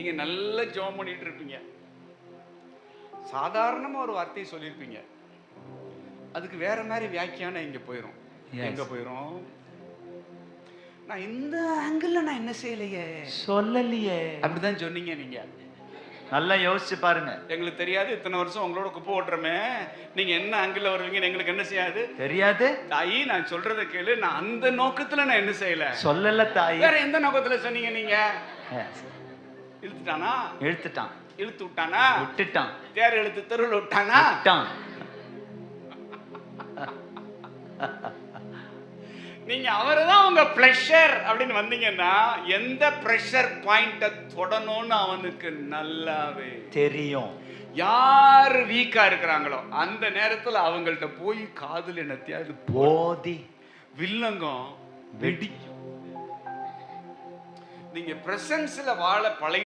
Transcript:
நீங்க நல்ல ஜெபம் பண்ணிட்டு இருப்பீங்க. சாதாரணமா ஒரு வார்த்தையை சொல்லியிருப்பீங்க. அதுக்கு வேற மாதிரி வியாக்கியானம் இங்க போயிடும் Yes. எங்க போயிடும் நான் இந்த ஆங்கிள் நான் என்ன செய்யலையே? சொல்லலையே. அப்படிதான் சொன்னீங்க நீங்க. நல்லா யோசிச்சு பாருங்க. எங்களுக்கு தெரியாது இத்தனை வருஷம் உங்களோட குப்பை ஓட்டுறமே. நீங்க என்ன ஆங்கிள் வருவீங்கன்னு எங்களுக்கு என்ன செய்யாது? தெரியாது. தாயி நான் சொல்றதை கேளு. நான் அந்த நோக்கத்துல நான் என்ன செய்யல? சொல்லல தாய். வேற எந்த நோக்கத்துல சொன்னீங்க நீங்க. இழுத்துட்டானா? இழுத்துட்டான். இழுத்து விட்டானா? விட்டுட்டான். தேர் இழுத்து தெருவில் விட்டானா? விட்டான். நீங்க அவரை தான் உங்க ப்ரெஷர் அப்படின்னு வந்தீங்கன்னா எந்த ப்ரெஷர் பாயிண்ட தொடணும்னு அவனுக்கு நல்லாவே தெரியும். யார் வீக்கா இருக்கிறாங்களோ அந்த நேரத்துல அவங்கள்ட்ட போய் காதுல என்னத்தையாவது போதி. வில்லங்கம் வெடிக்கும். நீங்க பிரசன்ஸ்ல வாழ பழகி